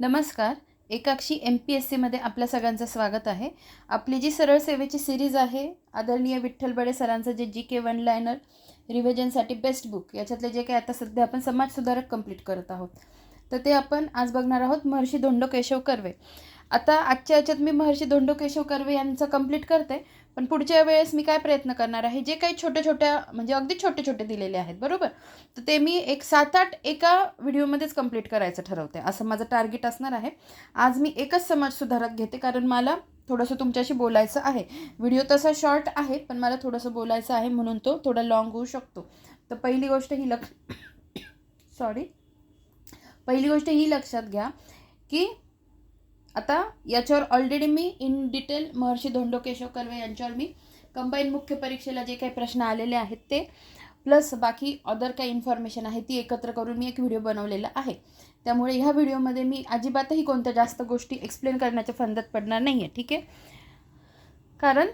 नमस्कार. एकाक्षी M P S सीमध्ये आपल्या सगळ्यांचं स्वागत आहे. आपली जी सरळ सेवेची सिरीज आहे आदरणीय विठ्ठल बडे सरांचं जे जी के वन लायनर रिव्हिजनसाठी बेस्ट बुक याच्यातले जे काही आता सध्या आपण समाजसुधारक कंप्लीट करत आहोत. तर ते आपण आज बघणार आहोत महर्षी धोंडो केशव कर्वे. आता आजच्या याच्यात मी महर्षी धोंडो केशव कर्वे यांचं कंप्लीट करते. पण पुढच्या वेळेस मी काय प्रयत्न करणार आहे? जे काही छोट्या छोट्या म्हणजे अगदी छोटे छोटे दिलेले आहेत बरोबर? तर ते मी एक सात आठ एका व्हिडिओमध्येच कंप्लीट करायचं ठरवते. असं माझं टार्गेट असणार आहे. आज मी एकच समाज सुधारक घेते कारण मला थोडंसं तुमच्याशी बोलायचं आहे. व्हिडिओ तसा शॉर्ट आहे पण मला थोडंसं बोलायचं आहे म्हणून तो थोडा लॉंग होऊ शकतो. तर पहिली गोष्ट ही लक्ष सॉरी पहिली गोष्ट ही लक्षात घ्या की आता याच्यावर ऑलरेडी मी इन डिटेल महर्षी धोंडो केशव कर्वे यांच्यावर मी कंबाईन मुख्य परीक्षेला जे काही प्रश्न आलेले आहेत ते प्लस बाकी अदर काही इन्फॉर्मेशन आहे ती एकत्र करून मी एक व्हिडिओ बनवलेला आहे. त्यामुळे ह्या व्हिडिओमध्ये मी अजिबातही कोणत्या जास्त गोष्टी एक्सप्लेन करण्याच्या फंदात पडणार नाही आहे ठीक आहे? कारण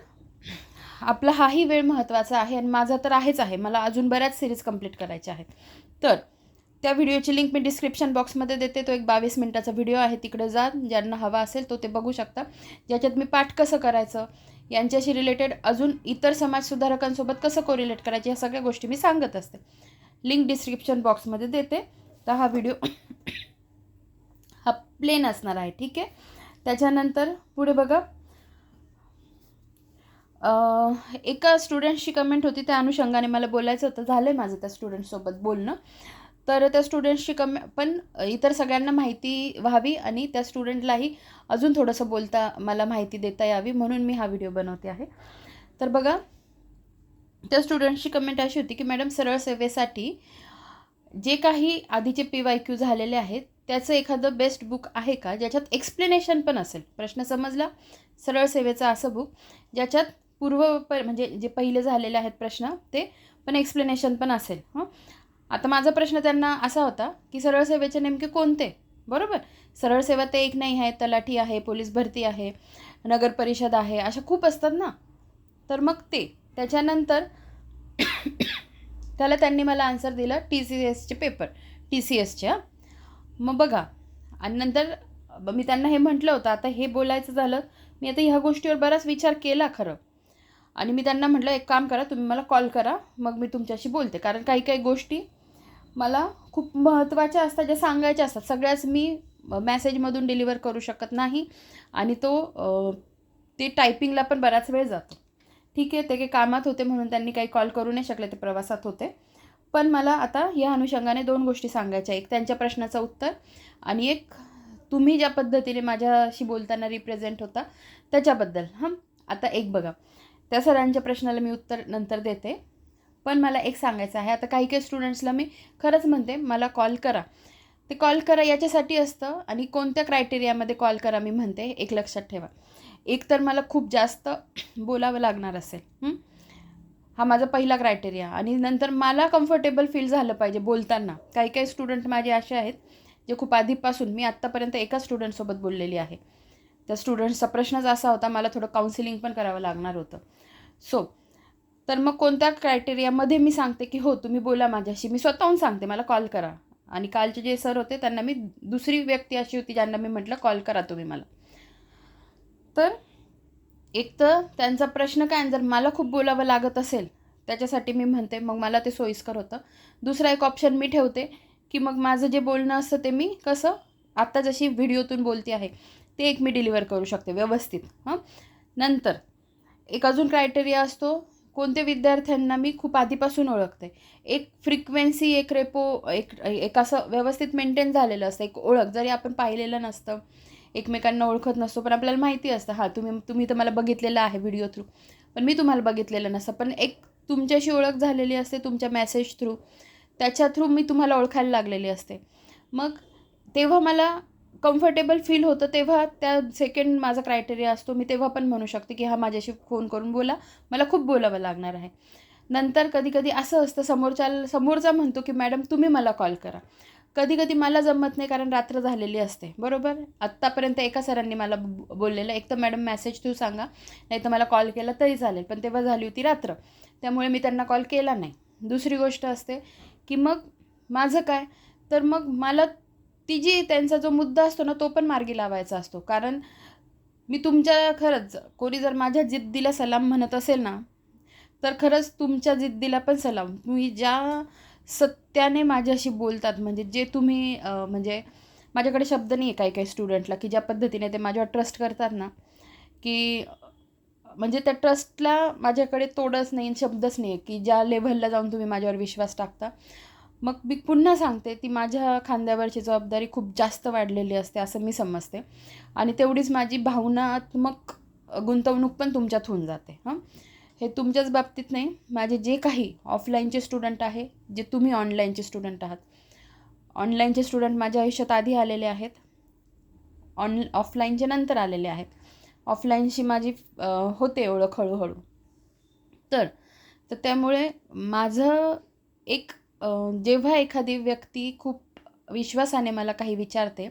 आपला हाही वेळ महत्त्वाचा आहे आणि माझा तर आहेच आहे. मला अजून बऱ्याच सिरीज कंप्लीट करायच्या आहेत. तर त्या व्हिडिओची लिंक मी डिस्क्रिप्शन बॉक्समध्ये देते. तो एक बावीस मिनटाचा व्हिडिओ आहे तिकडे जा. ज्यांना हवा असेल तो ते बघू शकता. ज्याच्यात मी पाठ कसं करायचं यांच्याशी रिलेटेड अजून इतर समाजसुधारकांसोबत कसं कोरिलेट करायचं या सगळ्या गोष्टी मी सांगत असते. लिंक डिस्क्रिप्शन बॉक्समध्ये देते. तर हा व्हिडिओ हा प्लेन असणार आहे ठीक आहे? त्याच्यानंतर पुढे बघा. एका स्टुडंटशी कमेंट होती त्या अनुषंगाने मला बोलायचं होतं. झालं आहे माझं त्या स्टुडंटसोबत बोलणं. तर त्या स्टुडंट्सची कमी पण इतर सगळ्यांना माहिती व्हावी आणि त्या स्टुडंटलाही अजून थोडंसं बोलता मला माहिती देता यावी म्हणून मी हा व्हिडिओ बनवते आहे. तर बघा त्या स्टुडंट्सची कमेंट अशी होती की मॅडम सरळ सेवेसाठी जे काही आधीचे पी वाय क्यू झालेले आहेत त्याचं एखादं बेस्ट बुक आहे का? ज्याच्यात एक्सप्लेनेशन पण असेल. प्रश्न समजला? सरळ सेवेचं असं बुक ज्याच्यात पूर्व प म्हणजे जे पहिले झालेले आहेत प्रश्न ते पण एक्सप्लेनेशन पण असेल. हं? आता माझा प्रश्न त्यांना असा होता की सरळ सेवेचे नेमके कोणते? बरोबर? सरळ सेवा ते एक नाही आहे तलाठी आहे पोलीस भरती आहे नगर परिषद आहे अशा खूप असतात ना? तर मग ते. त्याच्यानंतर त्याला त्यांनी मला आन्सर दिला टी सी एसचे पेपर टी सी एसच्या मग बघा. आणि नंतर मी त्यांना हे म्हटलं होतं आता हे बोलायचं झालं मी आता ह्या गोष्टीवर बराच विचार केला खरं. आणि मी त्यांना म्हटलं एक काम करा तुम्ही मला कॉल करा मग मी तुमच्याशी बोलते. कारण काही काही गोष्टी मला खूप महत्त्वाच्या असतात ज्या सांगायच्या असतात. सगळ्याच मी मॅसेजमधून डिलिव्हर करू शकत नाही आणि तो ते टायपिंगला पण बराच वेळ जातो. ठीक आहे ते काही कामात होते म्हणून त्यांनी काही कॉल करू नाही शकले ते प्रवासात होते. पण मला आता या अनुषंगाने दोन गोष्टी सांगायच्या एक त्यांच्या प्रश्नाचं उत्तर आणि एक तुम्ही ज्या पद्धतीने माझ्याशी बोलताना रिप्रेझेंट होता त्याच्याबद्दल. हां? आता एक बघा. त्या सरांच्या प्रश्नाला मी उत्तर नंतर देते. पण मला एक सांगायचं आहे. आता काही काही स्टुडंट्सला मी खरंच म्हणते मला कॉल करा. ते कॉल करा याच्यासाठी असतं आणि कोणत्या क्रायटेरियामध्ये कॉल करा मी म्हणते एक लक्षात ठेवा. एक तर मला खूप जास्त बोलावं लागणार असेल. हा? माझा पहिला क्रायटेरिया आणि नंतर मला कम्फर्टेबल फील झालं पाहिजे बोलताना. काही काही स्टुडंट माझे असे आहेत जे खूप आधीपासून मी आत्तापर्यंत एका स्टुडंटसोबत बोललेली आहे. त्या स्टुडंट्सचा प्रश्नच असा होता मला थोडं काउन्सिलिंग पण करावं लागणार होतं. सो तर मग कोणत्या क्रायटेरियामध्ये मी सांगते की हो तुम्ही बोला माझ्याशी. मी स्वतःहून सांगते मला कॉल करा. आणि कालचे जे सर होते त्यांना मी दुसरी व्यक्ती अशी होती ज्यांना मी म्हटलं कॉल करा तुम्ही मला. तर एक तर त्यांचा प्रश्न काय जर मला खूप बोलावं लागत असेल त्याच्यासाठी मी म्हणते मग मला ते सोयीस्कर होतं. दुसरा एक ऑप्शन मी ठेवते की मग माझं जे बोलणं असतं ते मी कसं आत्ता जशी व्हिडिओतून बोलते आहे ते एक मी डिलिव्हर करू शकते व्यवस्थित. हां? नंतर एक अजून क्रायटेरिया असतो कोणत्या विद्यार्थ्यांना मी खूप आधीपासून ओळखते. एक फ्रिक्वेन्सी एक रेपो एक एक असं व्यवस्थित मेंटेन झालेलं असतं. एक ओळख जरी आपण पाहिलेलं नसतं एकमेकांना ओळखत नसतो पण आपल्याला माहिती असतं हां तुम्ही तुम्ही तर मला बघितलेलं आहे व्हिडिओ थ्रू पण मी तुम्हाला बघितलेलं नसतं. पण एक तुमच्याशी ओळख झालेली असते तुमच्या मेसेज थ्रू त्याच्या थ्रू मी तुम्हाला ओळखायला लागलेली असते. मग तेव्हा मला कम्फर्टेबल फील होतं तेव्हा त्या सेकंड माझा क्रायटेरिया असतो. मी तेव्हा पण म्हणू शकते की हा माझ्याशी फोन करून बोला. मला खूप बोलावं लागणार आहे. नंतर कधी कधी असं असतं समोरच्या समोरचा म्हणतो की मॅडम तुम्ही मला कॉल करा. कधी कधी मला जमत नाही कारण रात्र झालेली असते. बरोबर? आत्तापर्यंत एका सरांनी मला बोललेलं एक तर मॅडम मेसेज तू सांगा. नाही तर मला कॉल केला तरी चालेल. पण तेव्हा झाली होती रात्र. त्यामुळे मी त्यांना कॉल केला नाही. दुसरी गोष्ट असते की मग माझं काय? तर मग मला ती जी त्यांचा जो मुद्दा असतो ना तो पण मार्गी लावायचा असतो. कारण मी तुमच्या खरंच कोणी जर माझ्या जिद्दीला सलाम म्हणत असेल ना तर खरंच तुमच्या जिद्दीला पण सलाम. तुम्ही ज्या सत्याने माझ्याशी बोलतात म्हणजे जे तुम्ही म्हणजे माझ्याकडे शब्द नाही आहे काही काही स्टुडंटला की ज्या पद्धतीने ते माझ्यावर ट्रस्ट करतात ना की म्हणजे त्या ट्रस्टला माझ्याकडे तोडच नाही शब्दच नाही आहे की ज्या लेव्हलला जाऊन तुम्ही माझ्यावर विश्वास टाकता मग मी पुन्हा सांगते ती माझ्या खांद्यावरची जबाबदारी खूप जास्त वाढलेली असते असं मी समजते. आणि तेवढीच माझी भावनात्मक गुंतवणूक पण तुमच्यात होऊन जाते हां. हे तुमच्याच बाबतीत नाही माझे जे काही ऑफलाईनचे स्टुडंट आहे जे तुम्ही ऑनलाईनचे स्टुडंट आहात. ऑनलाईनचे स्टुडंट माझ्या आयुष्यात आधी आलेले आहेत ऑन ऑफलाईनचे नंतर आलेले आहेत. ऑफलाईनशी माझी होते ओळख हळूहळू. तर तर त्यामुळे माझं एक जेव्हा एखादी व्यक्ती खूप विश्वासाने मला काही विचारते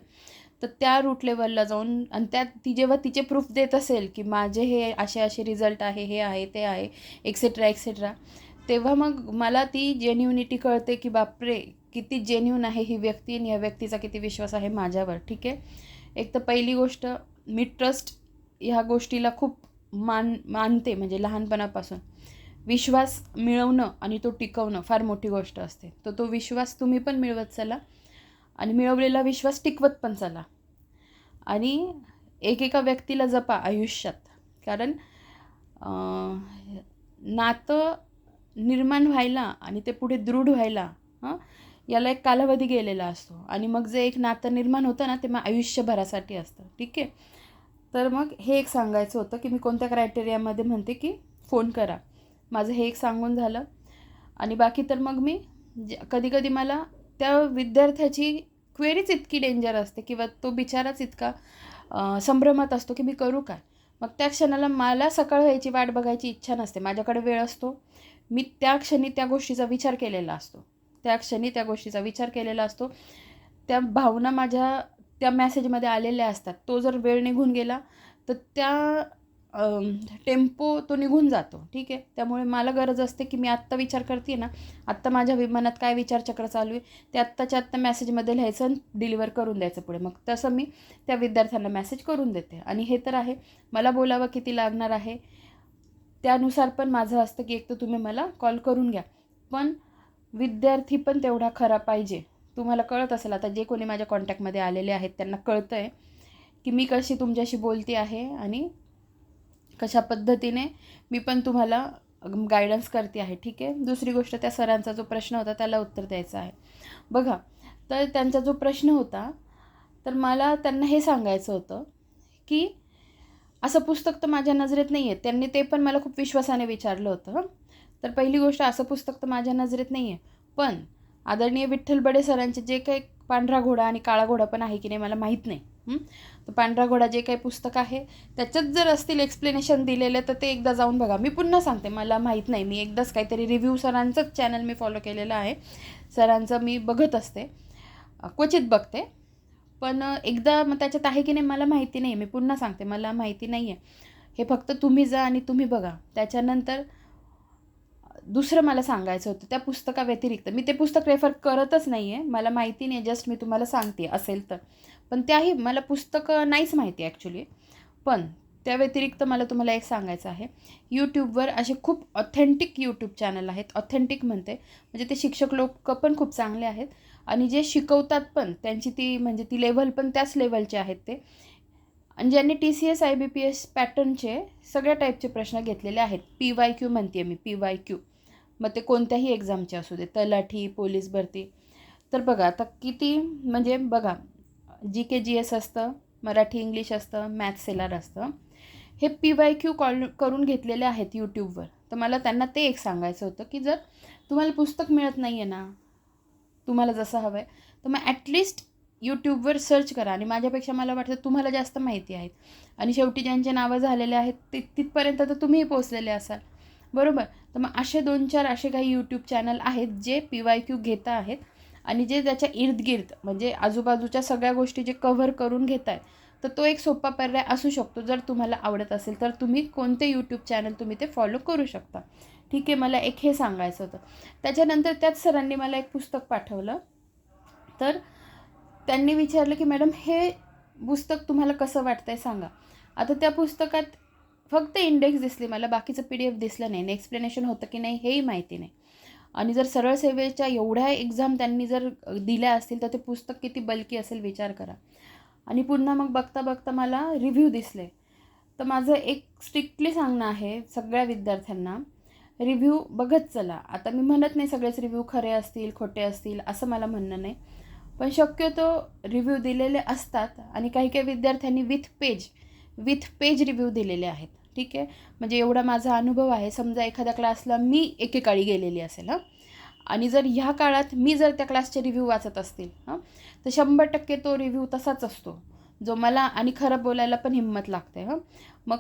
तर त्या रूट लेवलला जाऊन आणि त्यात ती जेव्हा तिचे प्रूफ देत असेल की माझे हे असे असे रिझल्ट आहे हे आहे ते आहे एक्सेट्रा एक्सेट्रा तेव्हा मग मला ती जेन्युनिटी कळते की बापरे किती जेन्युन आहे ही व्यक्ती आणि या व्यक्तीचा किती विश्वास आहे माझ्यावर ठीक आहे? एक तर पहिली गोष्ट मी ट्रस्ट ह्या गोष्टीला खूप मान मानते म्हणजे लहानपणापासून. विश्वास मिळवणं आणि तो टिकवणं फार मोठी गोष्ट असते. तर तो विश्वास तुम्ही पण मिळवत चला. आणि मिळवलेला विश्वास टिकवत पण चला. आणि एकेका व्यक्तीला जपा आयुष्यात. कारण नातं निर्माण व्हायला आणि ते पुढे दृढ व्हायला हां याला एक कालावधी गेलेला असतो. आणि मग जे एक नातं निर्माण होतं ना ते मग आयुष्यभरासाठी असतं. ठीक आहे? तर मग हे एक सांगायचं होतं की मी कोणत्या क्रायटेरियामध्ये म्हणते की फोन करा. माझं हे एक सांगून झालं. आणि बाकी तर मग मी कधी कधी मला त्या विद्यार्थ्याची क्वेरीच इतकी डेंजर असते किंवा तो बिचाराच इतका संभ्रमात असतो की मी करू काय? मग त्या क्षणाला मला सकाळ व्हायची वाट बघायची इच्छा नसते. माझ्याकडे वेळ असतो. मी त्या क्षणी त्या गोष्टीचा विचार केलेला असतो. त्या क्षणी त्या गोष्टीचा विचार केलेला असतो. त्या भावना माझ्या त्या मॅसेजमध्ये आलेल्या असतात. तो जर वेळ निघून गेला तर त्या टेम्पो तो निघून जातो ठीक आहे? त्यामुळे मला गरज असते की मी आत्ता विचार करते ना. आत्ता माझ्या विमानात काय विचारचक्र चालू आहे ते आत्ताच्या आत्ता मॅसेजमध्ये लिहायचं आणि डिलिव्हर करून द्यायचं पुढे. मग तसं मी त्या विद्यार्थ्यांना मेसेज करून देते. आणि हे तर आहे. मला बोलावं किती लागणार आहे त्यानुसार पण माझं असतं की एक तर तुम्ही मला कॉल करून घ्या. पण विद्यार्थी पण तेवढा खरा पाहिजे. तुम्हाला कळत असेल आता जे कोणी माझ्या कॉन्टॅक्टमध्ये आलेले आहेत त्यांना कळतं आहे की मी कशी तुमच्याशी बोलते आहे आणि कशा पद्धतीने मी पण तुम्हाला गायडन्स करते आहे ठीक आहे? दुसरी गोष्ट त्या सरांचा जो प्रश्न होता त्याला उत्तर द्यायचं आहे. बघा तर त्यांचा जो प्रश्न होता तर मला त्यांना हे सांगायचं होतं की असं पुस्तक तर माझ्या नजरेत नाही आहे त्यांनी ते पण मला खूप विश्वासाने विचारलं होतं तर पहिली गोष्ट असं पुस्तक तर माझ्या नजरेत नाही आहे पण आदरणीय विठ्ठल बडे सरांचे जे काही पांढरा घोडा आणि काळा घोडा पण आहे की नाही मला माहीत नाही. तर पांढरा घोडा जे काही पुस्तक आहे त्याच्यात जर असतील एक्सप्लेनेशन दिलेलं तर ते एकदा जाऊन बघा. मी पुन्हा सांगते मला माहीत नाही. मी एकदाच काहीतरी रिव्ह्यू सरांचंच चॅनल मी फॉलो केलेलं आहे. सरांचं मी बघत असते. क्वचित बघते. पण एकदा मग त्याच्यात आहे की नाही मला माहिती नाही मी पुन्हा सांगते मला माहिती नाही आहे हे फक्त तुम्ही जा आणि तुम्ही बघा. त्याच्यानंतर दुसरं मला सांगायचं होतं त्या पुस्तकाव्यतिरिक्त. मी ते पुस्तक रेफर करतच नाही आहे मला माहिती नाही जस्ट मी तुम्हाला सांगते असेल तर. पण त्याही मला पुस्तकं नाहीच माहिती ॲक्च्युली पण त्या व्यतिरिक्त मला तुम्हाला एक सांगायचं आहे. यूट्यूबवर असे खूप ऑथेंटिक यूट्यूब चॅनल आहेत. ऑथेंटिक म्हणते. म्हणजे ते शिक्षक लोक पण खूप चांगले आहेत. आणि जे शिकवतात पण त्यांची ती म्हणजे ती लेव्हल पण त्याच लेवलचे आहेत ते. आणि ज्यांनी T C S I B P S पॅटर्नचे सगळ्या टाईपचे प्रश्न घेतलेले आहेत. पी वाय क्यू म्हणते मी पी वाय क्यू मग ते कोणत्याही एक्झामचे असू दे तलाठी पोलीस भरती. तर बघा आता किती म्हणजे बघा जी के जी एस असतं मराठी इंग्लिश असतं मॅथ्स सेलार असतं. हे पी वाय क्यू कॉल करून घेतलेले आहेत यूट्यूबवर. तर मला त्यांना ते एक सांगायचं होतं की जर तुम्हाला पुस्तक मिळत नाही आहे ना तुम्हाला जसं हवं आहे तर मग ॲटलिस्ट यूट्यूबवर सर्च करा आणि माझ्यापेक्षा मला वाटतं तुम्हाला जास्त माहिती आहेत. आणि शेवटी ज्यांचे नावं झालेले आहेत ते तिथपर्यंत तर तुम्हीही पोचलेले असाल. बरोबर? तर मग असे दोन चार असे काही यूट्यूब चॅनल आहेत जे पी वाय क्यू घेता आहेत. आणि जे त्याच्या इर्दगिर्द म्हणजे आजूबाजूच्या सगळ्या गोष्टी जे कव्हर करून घेत आहेत तर तो एक सोपा पर्याय असू शकतो जर तुम्हाला आवडत असेल. तर तुम्ही कोणते यूट्यूब चॅनल तुम्ही ते फॉलो करू शकता. ठीक आहे मला एक हे सांगायचं होतं. त्याच्यानंतर त्याच सरांनी मला एक पुस्तक पाठवलं. तर त्यांनी विचारलं की मॅडम हे पुस्तक तुम्हाला कसं वाटतंय सांगा. आता त्या पुस्तकात फक्त इंडेक्स दिसली मला बाकीचं पी डी एफ दिसलं नाही. एक्सप्लेनेशन होतं की नाही हेही माहिती नाही. आणि जर सरळ सेवेच्या एवढ्या एक्झाम त्यांनी जर दिल्या असतील तर ते पुस्तक किती बल्की असेल विचार करा. आणि पुन्हा मग बघता बघता मला रिव्ह्यू दिसले. तर माझं एक स्ट्रिक्टली सांगणं आहे सगळ्या विद्यार्थ्यांना रिव्ह्यू बघत चला. आता मी म्हणत नाही सगळेच रिव्ह्यू खरे असतील खोटे असतील असं मला म्हणणं नाही. पण शक्यतो रिव्ह्यू दिलेले असतात आणि काही काही विद्यार्थ्यांनी with page with page review दिलेले आहेत. ठीक आहे? म्हणजे एवढा माझा अनुभव आहे. समजा एखाद्या क्लासला मी एकेकाळी गेलेली असेल हां. आणि जर ह्या काळात मी जर त्या क्लासचे रिव्ह्यू वाचत असतील हां तर शंभर टक्के तो रिव्ह्यू तसाच असतो. जो मला आणि खरं बोलायला पण हिंमत लागते हां. मग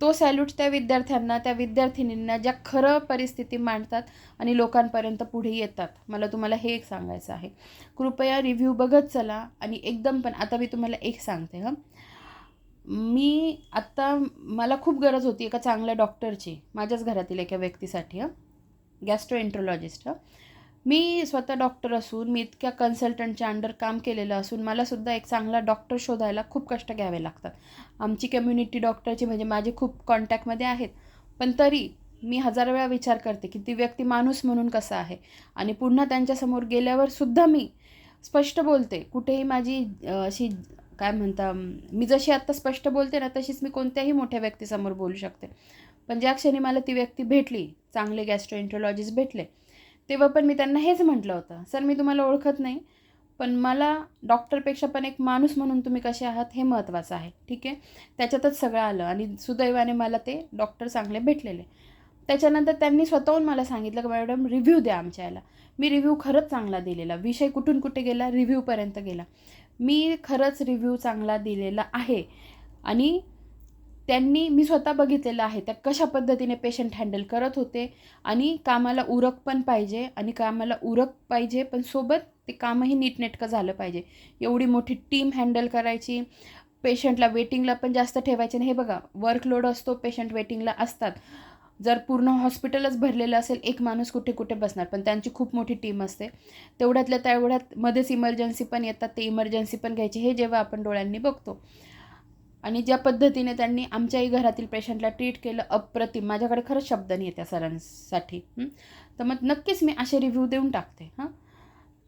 तो सॅल्यूट त्या विद्यार्थ्यांना त्या विद्यार्थिनींना ज्या खरं परिस्थिती मांडतात आणि लोकांपर्यंत पुढे येतात. मला तुम्हाला हे एक सांगायचं आहे. कृपया रिव्ह्यू बघत चला आणि एकदम पण आता मी तुम्हाला एक सांगते हां. मी आत्ता मला खूप गरज होती एका चांगल्या डॉक्टरची माझ्याच घरातील एका व्यक्तीसाठी हां. गॅस्ट्रोएंट्रोलॉजिस्ट हां. मी स्वतः डॉक्टर असून मी इतक्या कन्सल्टंटच्या अंडर काम केलेलं असून मलासुद्धा एक चांगला डॉक्टर शोधायला खूप कष्ट घ्यावे लागतात. आमची कम्युनिटी डॉक्टरची म्हणजे माझे खूप कॉन्टॅक्टमध्ये आहेत. पण तरी मी हजार वेळा विचार करते की ती व्यक्ती माणूस म्हणून कसा आहे? आणि पुन्हा त्यांच्यासमोर गेल्यावर सुद्धा मी स्पष्ट बोलते कुठेही माझी अशी काय म्हणता मी जशी आत्ता स्पष्ट बोलते ना तशीच मी कोणत्याही मोठ्या व्यक्तीसमोर बोलू शकते. पण ज्या क्षणी मला ती व्यक्ती भेटली चांगले गॅस्ट्रोएंट्रोलॉजिस्ट भेटले तेव्हा पण मी त्यांना हेच म्हटलं होतं सर मी तुम्हाला ओळखत नाही पण मला डॉक्टरपेक्षा पण एक माणूस म्हणून तुम्ही कसे आहात हे महत्त्वाचं आहे ठीक आहे? त्याच्यातच सगळं आलं आणि सुदैवाने मला ते डॉक्टर चांगले भेटलेले. त्याच्यानंतर त्यांनी स्वतःहून मला सांगितलं की मॅडम रिव्ह्यू द्या आमच्या याला. मी रिव्ह्यू खरंच चांगला दिलेला विषय कुठून कुठे गेला रिव्ह्यूपर्यंत गेला. मी खरंच रिव्ह्यू चांगला दिलेला आहे. आणि त्यांनी मी स्वतः बघितलेलं आहे. त्या कशा पद्धतीने पेशंट हँडल करत होते आणि कामाला उरक पण पाहिजे आणि कामाला उरक पाहिजे पण सोबत ते कामही नीटनेटकं झालं पाहिजे. एवढी मोठी टीम हँडल करायची पेशंटला वेटिंगला पण जास्त ठेवायचे नाही. हे बघा वर्कलोड असतो पेशंट वेटिंगला असतात. जर पूर्ण हॉस्पिटलच भरलेलं असेल एक माणूस कुठे कुठे बसणार? पण त्यांची खूप मोठी टीम असते. तेवढ्यातल्या तेवढ्यात मध्येच इमर्जन्सी पण येतात. ते इमर्जन्सी पण घ्यायची. हे जेव्हा आपण डोळ्यांनी बघतो. आणि ज्या पद्धतीने त्यांनी आमच्याही घरातील पेशंटला ट्रीट केलं अप्रतिम. माझ्याकडे खरंच शब्द नाही आहे त्या सरांसाठी. तर मग नक्कीच मी असे रिव्ह्यू देऊन टाकते. हां?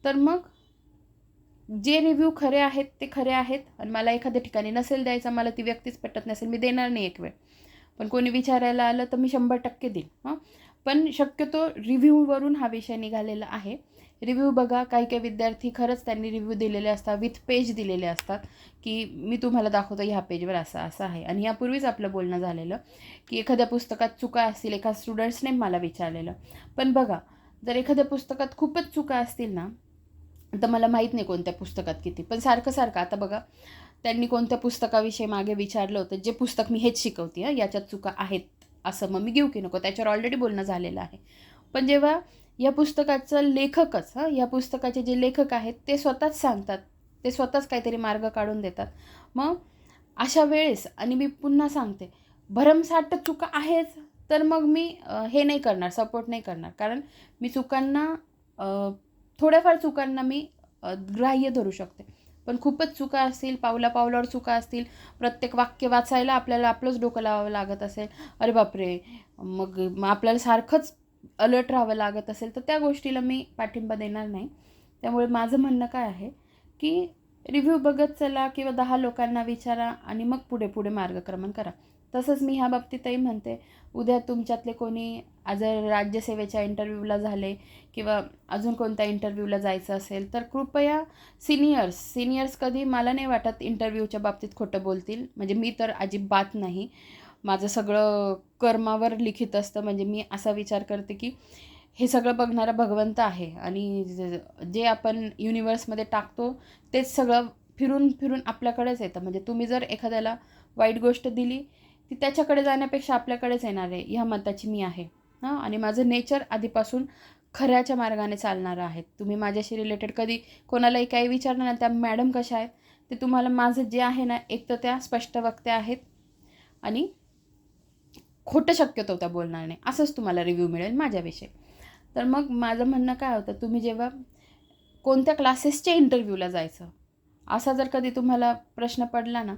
तर मग जे रिव्ह्यू खरे आहेत ते खरे आहेत. आणि मला एखाद्या ठिकाणी नसेल द्यायचा मला ती व्यक्तीच पटत नसेल मी देणार नाही एक वेळ. पण कोणी विचारायला आलं तर मी शंभर टक्के देईन हां. पण शक्यतो रिव्ह्यूवरून हा विषय निघालेला आहे. रिव्ह्यू बघा काही काही विद्यार्थी खरंच त्यांनी रिव्ह्यू दिलेले असतात विथ पेज दिलेले असतात की मी तुम्हाला दाखवतो ह्या पेजवर असं असं आहे. आणि यापूर्वीच आपलं बोलणं झालेलं की एखाद्या पुस्तकात चुका असतील एका स्टुडंट्सने मला विचारलेलं. पण बघा जर एखाद्या पुस्तकात खूपच चुका असतील ना तर मला माहीत नाही कोणत्या पुस्तकात किती. पण सारखं सारखं आता बघा त्यांनी कोणत्या पुस्तकाविषयी मागे विचारलं होतं? जे पुस्तक मी हेच शिकवते हां. याच्यात चुका आहेत असं मग मी घेऊ की नको? त्याच्यावर ऑलरेडी बोलणं झालेलं आहे. पण जेव्हा या पुस्तकाचं लेखकच हां या पुस्तकाचे जे लेखक आहेत ते स्वतःच सांगतात. ते स्वतःच काहीतरी मार्ग काढून देतात. मग अशा वेळेस आणि मी पुन्हा सांगते भरमसाठ चुका आहेच तर मग मी हे नाही करणार सपोर्ट नाही करणार. कारण मी चुकांना थोड्याफार चुकांना मी ग्राह्य धरू शकते. पण खूपच चुका असतील पावला पावलावर चुका असतील प्रत्येक वाक्य वाचायला आपल्याला आपलंच डोकं लावावं लागत असेल. अरे बापरे! मग मग आपल्याला सारखंच अलर्ट राहावं लागत असेल तर त्या गोष्टीला मी पाठिंबा देणार नाही. त्यामुळे माझं म्हणणं काय आहे की रिव्ह्यू बघत चला किंवा दहा लोकांना विचारा आणि मग पुढे पुढे मार्गक्रमण करा. तसंच मी ह्या बाबतीतही म्हणते उद्या तुमच्यातले कोणी आज राज्यसेवेच्या इंटरव्ह्यूला झाले किंवा अजून कोणत्या इंटरव्ह्यूला जायचं असेल तर कृपया सिनियर्स सिनियर्स कधी मला नाही वाटत इंटरव्ह्यूच्या बाबतीत खोटं बोलतील. म्हणजे मी तर अजिबात नाही. माझं सगळं कर्मावर लिखित असतं. म्हणजे मी असा विचार करते की हे सगळं बघणारा भगवंत आहे आणि जे आपण युनिवर्समध्ये टाकतो तेच सगळं फिरून फिरून आपल्याकडेच येतं. म्हणजे तुम्ही जर एखाद्याला वाईट गोष्ट दिली ती त्याच्याकडे जाण्यापेक्षा आपल्याकडेच येणार आहे. ह्या मताची मी आहे. हां? आणि माझं नेचर आधीपासून खऱ्याच्या मार्गाने चालणारं आहे. तुम्ही माझ्याशी रिलेटेड कधी कोणालाही काही विचारणार ना त्या मॅडम कशा आहेत? ते तुम्हाला माझं जे आहे ना एक तर त्या स्पष्ट वक्त्या आहेत. आणि खोटं शक्यतो त्या बोलणार नाही. असंच तुम्हाला रिव्ह्यू मिळेल माझ्याविषयी. तर मग माझं म्हणणं काय होतं तुम्ही जेव्हा कोणत्या क्लासेसच्या इंटरव्ह्यूला जायचं असा जर कधी तुम्हाला प्रश्न पडला ना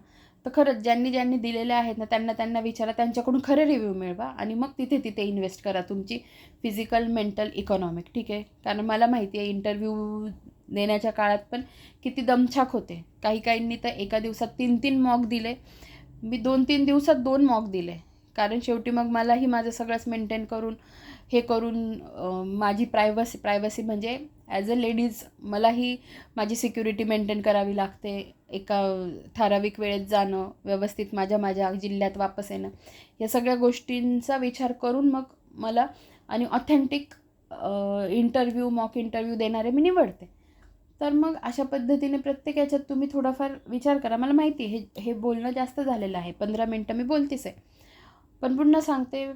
तर खरंच ज्यांनी ज्यांनी दिलेले आहेत ना त्यांना त्यांना विचारा त्यांच्याकडून खरे रिव्ह्यू मिळवा आणि मग तिथे तिथे इन्व्हेस्ट करा तुमची फिजिकल मेंटल इकॉनॉमिक ठीक आहे? कारण मला माहिती आहे इंटरव्ह्यू देण्याच्या काळात पण किती दमछाक होते. काही काहींनी तर एका दिवसात तीन तीन मॉक दिले. मी दोन तीन दिवसात दोन मॉक दिले. कारण शेवटी मग मलाही माझं सगळंच मेंटेन करून हे करून माझी प्रायव्हसी प्रायव्हसी म्हणजे ॲज अ लेडीज मलाही माझी सिक्युरिटी मेंटेन करावी लागते. एका ठराविक वेळेत जाणं व्यवस्थित माझ्या माझ्या जिल्ह्यात वापस येणं. या सगळ्या गोष्टींचा विचार करून मग मला आणि ऑथेंटिक इंटरव्ह्यू मॉक इंटरव्ह्यू देणारे मी निवडते. तर मग अशा पद्धतीने प्रत्येक याच्यात तुम्ही थोडाफार विचार करा. मला माहिती हे हे बोलणं जास्त झालेलं आहे. पंधरा मिनटं मी बोलतेच आहे. पण पुन्हा सांगते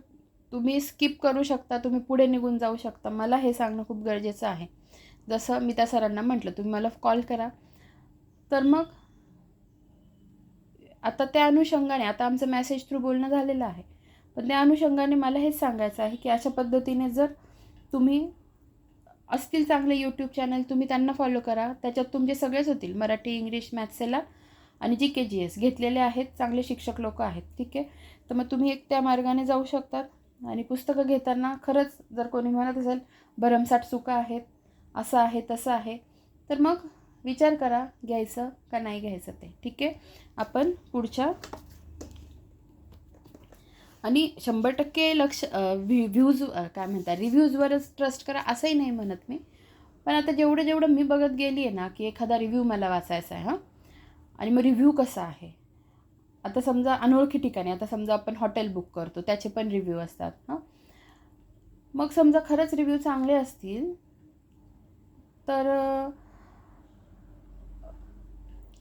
तुम्ही स्किप करू शकता तुम्ही पुढे निघून जाऊ शकता. मला हे सांगणं खूप गरजेचं आहे. जसं मी त्या सरांना म्हटलं तुम्ही मला कॉल करा. तर मग आता त्या अनुषंगाने आता आमचं मॅसेज थ्रू बोलणं झालेलं आहे. पण त्या अनुषंगाने मला हेच सांगायचं आहे की अशा पद्धतीने जर तुम्ही असतील चांगले यूट्यूब चॅनल तुम्ही त्यांना फॉलो करा. त्याच्यात तुमचे सगळेच होतील. मराठी इंग्लिश मॅथ्सेला आणि जी के जी एस घेतलेले आहेत चांगले शिक्षक लोक आहेत. ठीक आहे? तर मग तुम्ही एक त्या मार्गाने जाऊ शकतात. आणि पुस्तकं घेताना खरंच जर कोणी म्हणत असेल भरमसाठ चुका आहेत. असं आहे तसं आहे. तर मग विचार करा घ्यायचं का नाही घ्यायचं ते. ठीक आहे? आपण पुढच्या आणि शंभर टक्के लक्ष व्ह्यू व्ह्यूज काय म्हणतात रिव्ह्यूजवरच ट्रस्ट करा असंही नाही म्हणत मी. पण आता जेवढं जेवढं मी बघत गेली आहे ना की एखादा रिव्ह्यू मला वाचायचा आहे हां. आणि मग रिव्ह्यू कसा आहे? आता समजा अनोळखी ठिकाणी आता समजा आपण हॉटेल बुक करतो त्याचे पण रिव्ह्यू असतात हां. मग समजा खरंच रिव्ह्यू चांगले असतील तर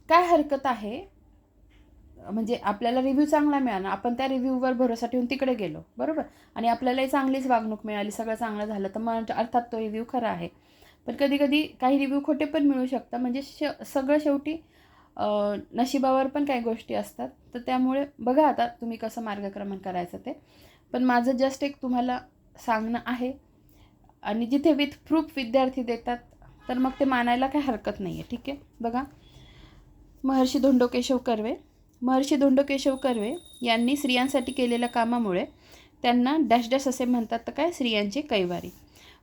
काय हरकत आहे? म्हणजे आपल्याला रिव्ह्यू चांगला मिळाला. आपण त्या रिव्ह्यूवर भरोसा ठेवून तिकडे गेलो. बरोबर? आणि आपल्यालाही चांगलीच वागणूक मिळाली. सगळं चांगलं झालं तर मग अर्थात तो रिव्ह्यू खरा आहे. पण कधी कधी काही रिव्ह्यू खोटे पण मिळू शकतात. म्हणजे श सगळं शेवटी नशिबावर पण काही गोष्टी असतात. तर त्यामुळे बघा आता तुम्ही कसं मार्गक्रमण करायचं ते. पण माझं जस्ट एक तुम्हाला सांगणं आहे. आणि जिथे विथ प्रूफ विद्यार्थी देतात तर मग ते मानायला काही हरकत नाही आहे ठीक आहे? बघा. महर्षी धोंडो केशव कर्वे. महर्षी धोंडो केशव कर्वे यांनी स्त्रियांसाठी केलेल्या कामामुळे त्यांना डॅश डॅश असे म्हणतात तर काय? स्त्रियांची कैवारी.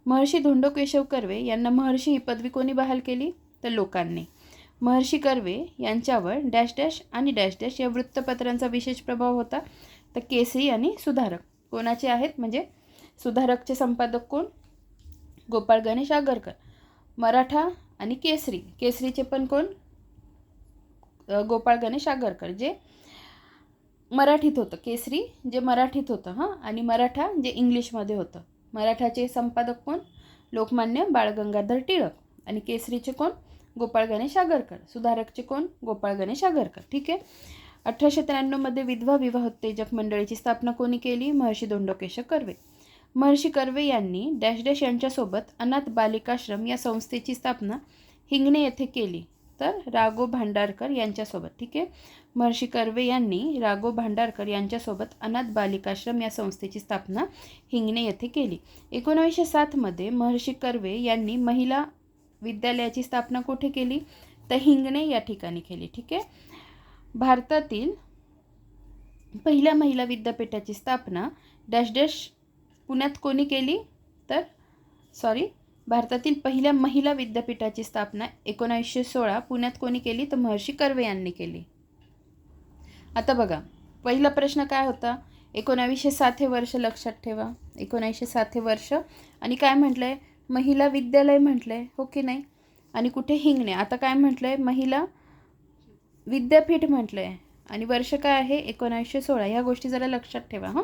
महर्षी धोंडो केशव कर्वे यांना महर्षी ही पदवी कोणी बहाल केली? तर लोकांनी. महर्षी कर्वे यांच्यावर डॅश डॅश आणि डॅश डॅश या वृत्तपत्रांचा विशेष प्रभाव होता. तर केसरी आणि सुधारक. कोणाचे आहेत? म्हणजे सुधारकचे संपादक कोण? गोपाळ गणेश आगरकर. मराठा आणि केसरी. केसरीचे पण कोण? गोपाळ गणेश आगरकर जे मराठीत होतं. केसरी जे मराठीत होतं हां? आणि मराठा जे इंग्लिशमध्ये होतं. मराठाचे संपादक कोण? लोकमान्य बाळगंगाधर टिळक. आणि केसरीचे कोण? गोपाळ गणेश आगरकर. सुधारकचे कोण? गोपाळ गणेश आगरकर. ठीक आहे? अठराशे त्र्याण्णवमध्ये विधवा विवाह उत्तेजक मंडळीची स्थापना कोणी केली? महर्षी दोंडोकेश कर्वे. महर्षी कर्वे यांनी डॅश डॅश यांच्यासोबत अनाथ बालिकाश्रम या संस्थेची स्थापना हिंगणे येथे केली. तर राघो भांडारकर यांच्यासोबत ठीक आहे? महर्षी कर्वे यांनी राघो भांडारकर यांच्यासोबत अनाथ बालिकाश्रम या संस्थेची स्थापना हिंगणे येथे केली. एकोणावीसशे सातमध्ये महर्षी कर्वे यांनी महिला विद्यालयाची स्थापना कुठे केली? तर हिंगणे या ठिकाणी केली ठीक आहे? भारतातील पहिल्या महिला विद्यापीठाची स्थापना डॅश डॅश पुण्यात कोणी केली? तर सॉरी भारतातील पहिल्या महिला विद्यापीठाची स्थापना एकोणावीसशे सोळा पुण्यात कोणी केली? तर महर्षी कर्वे यांनी केली. आता बघा पहिला प्रश्न काय होता? एकोणावीसशे सात हे वर्ष लक्षात ठेवा. एकोणावीसशे सात हे वर्ष. आणि काय म्हटलं आहे महिला विद्यालय म्हटलं आहे हो की नाही? आणि कुठे हिंगणे? आता काय म्हटलं आहे महिला विद्यापीठ म्हटलं आहे आणि वर्ष काय आहे? एकोणावीसशे सोळा. ह्या गोष्टी जरा लक्षात ठेवा हां.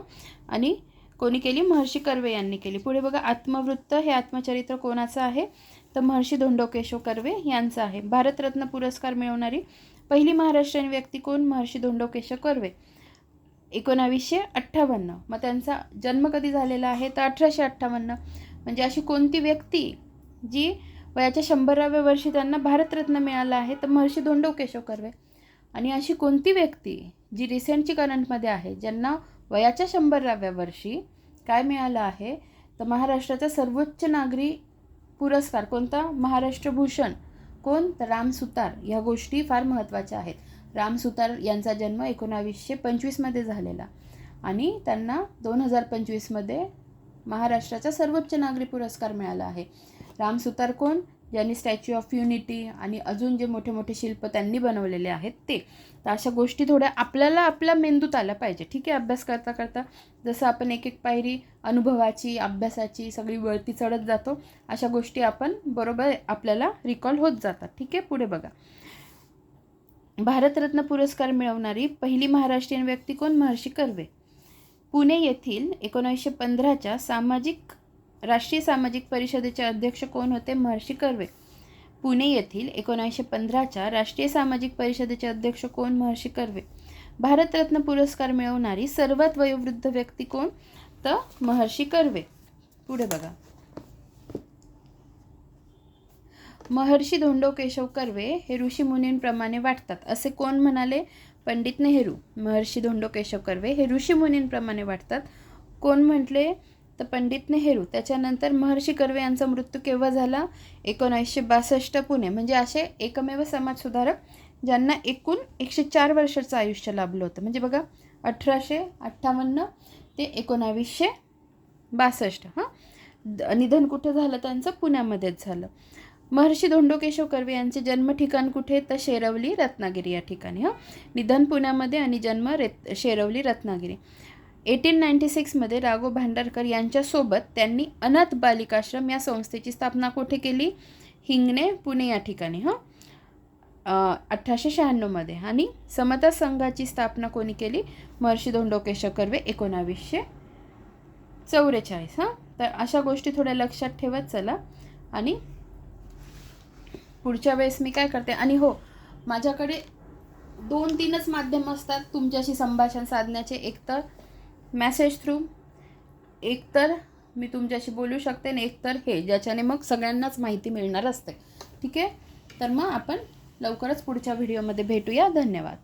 आणि कोणी केली? महर्षी कर्वे यांनी केली. पुढे बघा आत्मवृत्त हे आत्मचरित्र कोणाचं आहे? तर महर्षी धोंडोकेशव कर्वे यांचं आहे. भारतरत्न पुरस्कार मिळवणारी पहिली महाराष्ट्रीयन व्यक्ती कोण? महर्षी धोंडोकेशव कर्वे. एकोणावीसशे अठ्ठावन्न. मग त्यांचा जन्म कधी झालेला आहे? तर अठराशे अठ्ठावन्न. म्हणजे अशी कोणती व्यक्ती जी वयाच्या शंभराव्या वर्षी त्यांना भारतरत्न मिळाला आहे? तर महर्षी धोंडो केशव कर्वे. आणि अशी कोणती व्यक्ती जी रिसेंटची करंटमध्ये आहे ज्यांना वयाच्या शंभराव्या वर्षी काय मिळालं आहे? तर महाराष्ट्राचा सर्वोच्च नागरी पुरस्कार कोणता? महाराष्ट्र भूषण. कोण? तर राम सुतार. ह्या गोष्टी फार महत्त्वाच्या आहेत. राम सुतार यांचा जन्म एकोणावीसशे पंचवीसमध्ये झालेला आणि त्यांना दोन हजार पंचवीसमध्ये महाराष्ट्राचा सर्वोच्च नागरी पुरस्कार मिळाला आहे. राम सुतार कोण? ज्यांनी स्टॅच्यू ऑफ युनिटी आणि अजून जे मोठे मोठे शिल्प त्यांनी बनवलेले आहेत ते. तर अशा गोष्टी थोड्या आपल्याला आपल्या मेंदूत आल्या पाहिजे. ठीक आहे अभ्यास करता करता जसं आपण एक एक पायरी अनुभवाची अभ्यासाची सगळी वळती चढत जातो अशा गोष्टी आपण बरोबर आपल्याला रिकॉल होत जातात. ठीक आहे पुढे बघा. भारतरत्न पुरस्कार मिळवणारी पहिली महाराष्ट्रीयन व्यक्ती कोण? महर्षी कर्वे. पुणे येथील एकोणीसशे पंधराच्या सामाजिक राष्ट्रीय सामाजिक परिषदेचे अध्यक्ष कोण होते? महर्षी कर्वे. पुणे येथील एकोणीसशे पंधराच्या राष्ट्रीय सामाजिक परिषदेचे अध्यक्ष कोण? महर्षी कर्वे. भारतरत्न पुरस्कार मिळवणारी सर्वात वयोवृद्ध व्यक्ती कोण? तर महर्षी कर्वे. पुढे बघा. महर्षी धोंडो केशव कर्वे हे ऋषी मुनींप्रमाणे वाटतात. असे कोण म्हणाले? पंडित नेहरू. महर्षी धोंडो केशव कर्वे हे ऋषी मुनींप्रमाणे वाटतात. कोण म्हटले? तर पंडित नेहरू त्याच्यानंतर महर्षी कर्वे यांचा मृत्यू केव्हा झाला? एकोणीसशे बासष्ट पुणे. म्हणजे असे एकमेव समाजसुधारक ज्यांना एकूण एकशे चार वर्षाचं आयुष्य लाभलं होतं. म्हणजे बघा अठराशे अठ्ठावन्न ते एकोणावीसशे बासष्ट हां? निधन कुठे झालं? त्यांचं पुण्यामध्येच झालं. महर्षी धोंडो केशव कर्वे यांचे जन्म ठिकाण कुठे तर शेरवली रत्नागिरी या ठिकाणी हां? निधन पुण्यामध्ये आणि जन्म रेत शेरवली रत्नागिरी. एटीन नाईन्टी सिक्समध्ये राघव भांडारकर यांच्यासोबत त्यांनी अनाथ बालिकाश्रम या संस्थेची स्थापना कुठे केली? हिंगणे पुणे या ठिकाणी हां? अठराशे शहाण्णवमध्ये. आणि समता संघाची स्थापना कोणी केली? महर्षी धोंडो कर्वे एकोणावीसशे चौवेचाळीस हां? तर अशा गोष्टी थोड्या लक्षात ठेवत चला. आणि पुढच्या वेळेस मी काय करते? आणि हो माझ्याकडे दोन तीनच माध्यम असतात तुमच्याशी संभाषण साधण्याचे. एक तर मॅसेज थ्रू एकतर मी तुमच्याशी बोलू शकते आणि एकतर हे ज्याच्याने मग सगळ्यांनाच माहिती मिळणार असते. ठीक आहे? तर मग आपण लवकरच पुढच्या व्हिडिओमध्ये भेटूया. धन्यवाद.